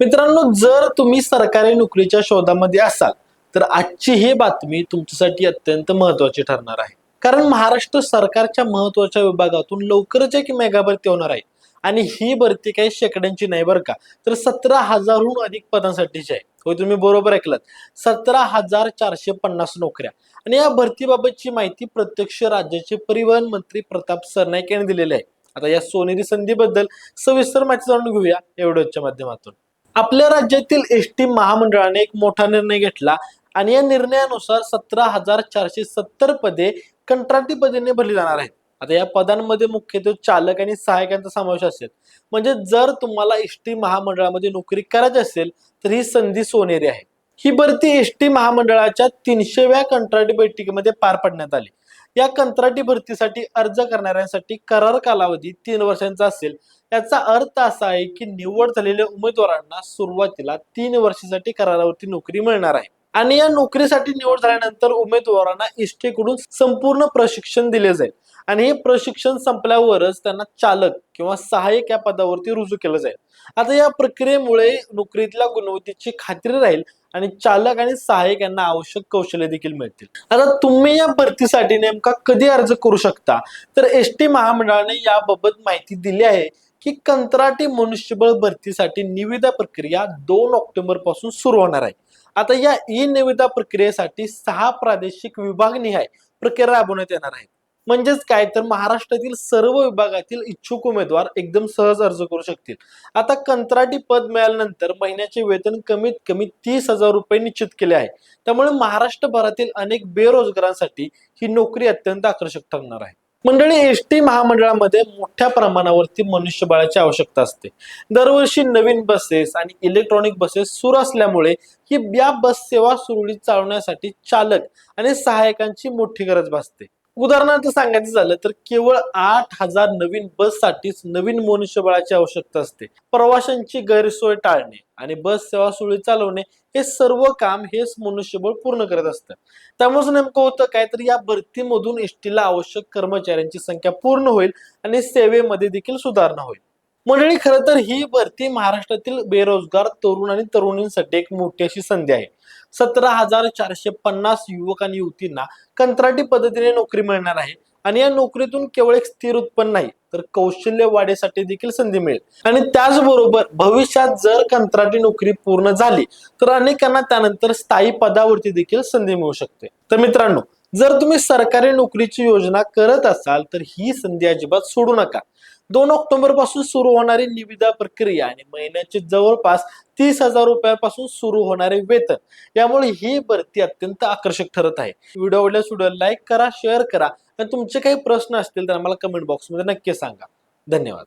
मित्रांनो जर तुम्ही सरकारी नोकरीच्या शोधामध्ये असाल तर आजची ही बातमी तुमच्यासाठी अत्यंत महत्वाची ठरणार आहे. कारण महाराष्ट्र सरकारच्या महत्त्वाच्या विभागातून लवकरच एक मेगा भरती होणार आहे. आणि ही भरती काही शेकड्यांची नाही बरं का. तर सतरा हजारहून अधिक पदांसाठीची आहे. हो तुम्ही बरोबर ऐकलात. सतरा हजार चारशे पन्नास नोकऱ्या. आणि या भरतीबाबतची माहिती प्रत्यक्ष राज्याचे परिवहन मंत्री प्रताप सरनाईक यांनी दिलेली आहे. आता या सोनेरी संधीबद्दल सविस्तर माहिती जाणून घेऊया एवढ्याच्या माध्यमातून. आपल्या राज्यातील एस टी महामंडळाने एक मोठा निर्णय घेतला आणि या निर्णयानुसार सतरा हजार चारशे सत्तर पदे कंत्राटी पदेने भरली जाणार आहेत. आता या पदांमध्ये मुख्यत्वे चालक आणि सहायकांचा समावेश असेल. म्हणजे जर तुम्हाला एस टी महामंडळामध्ये नोकरी करायची असेल तर ही संधी सोनेरी आहे. ही भरती एस टी महामंडळाच्या तीनशेव्या कंत्राटी बैठकीमध्ये पार पडण्यात आली. या कंत्राटी भरतीसाठी अर्ज करणाऱ्यांसाठी करार कालावधी तीन वर्षांचा असेल. याचा अर्थ असा आहे की निवड झालेल्या उमेदवारांना सुरुवातीला तीन वर्षासाठी करारावरती नोकरी मिळणार आहे. आणि या नोकरीसाठी निवड झाल्यानंतर उमेदवारांना इष्टेकडून संपूर्ण प्रशिक्षण दिले जाईल. आणि हे प्रशिक्षण संपल्यावरच त्यांना चालक किंवा सहाय्यक या पदावरती रुजू केलं जाईल. आता या प्रक्रियेमुळे नोकरीतल्या गुणवत्तेची खात्री राहील आणि चालक आणि सहाय्यक यांना आवश्यक कौशल्य देखील मिळतील. आता तुम्ही या भरतीसाठी नेमका कधी अर्ज करू शकता? तर एस टी महामंडळाने याबाबत माहिती दिली आहे की कंत्राटी मनुष्यबळ भरतीसाठी निविदा प्रक्रिया दोन ऑक्टोबरपासून सुरू होणार आहे. आता या ई निविदा प्रक्रियेसाठी सहा प्रादेशिक विभागनिहाय प्रक्रिया राबवण्यात येणार आहे. म्हणजेच काय? तर महाराष्ट्रातील सर्व विभागातील इच्छुक उमेदवार एकदम सहज अर्ज करू शकतील. आता कंत्राटी पद मिळाल्यानंतर महिन्याचे वेतन कमीत कमी तीस हजार रुपये निश्चित केले आहे. त्यामुळे महाराष्ट्रभरातील अनेक बेरोजगारांसाठी ही नोकरी अत्यंत आकर्षक ठरणार आहे. मंडळी एस टी महामंडळामध्ये मोठ्या प्रमाणावरती मनुष्यबळाची आवश्यकता असते. दरवर्षी नवीन बसेस आणि इलेक्ट्रॉनिक बसेस सुरू असल्यामुळे ही या बस सेवा सुरळीत चालवण्यासाठी चालक आणि सहाय्यकांची मोठी गरज भासते. उदाहरणार्थ सांगायचं झालं तर केवळ आठ हजार नवीन बससाठीच नवीन मनुष्यबळाची आवश्यकता असते. प्रवाशांची गैरसोय टाळणे आणि बस सेवा सुरळीत चालवणे हे सर्व काम हेच मनुष्यबळ पूर्ण करत असतं. त्यामुळे नेमकं होतं काय तर या भरतीमधून एसटीला आवश्यक कर्मचाऱ्यांची संख्या पूर्ण होईल आणि सेवेमध्ये देखील सुधारणा होईल. मंडळी खरं तर ही भरती महाराष्ट्रातील बेरोजगार तरुण आणि तरुणींसाठी एक मोठी अशी संधी आहे. सतरा हजार चारशे पन्नास युवक आणि युवतींना कंत्राटी पद्धतीने नोकरी मिळणार आहे. आणि या नोकरीतून केवळ एक स्थिर उत्पन्न नाही तर कौशल्य वाढीसाठी देखील संधी मिळेल. आणि त्याचबरोबर भविष्यात जर कंत्राटी नोकरी पूर्ण झाली तर अनेकांना त्यानंतर स्थायी पदावरती देखील संधी मिळू शकते. तर मित्रांनो जर तुम्ही सरकारी नोकरीची योजना करत असाल तर ही संधी अजिबात सोडू नका. दोन ऑक्टोबरपासून सुरू होणारी निविदा प्रक्रिया आणि महिन्याचे जवळपास तीस हजार रुपयापासून सुरू होणारे वेतन यामुळे ही भरती अत्यंत आकर्षक ठरत आहे. व्हिडिओ आवडल्यास व्हिडिओ लाईक करा शेअर करा. आणि तुमचे काही प्रश्न असतील तर आम्हाला कमेंट बॉक्समध्ये नक्की सांगा. धन्यवाद.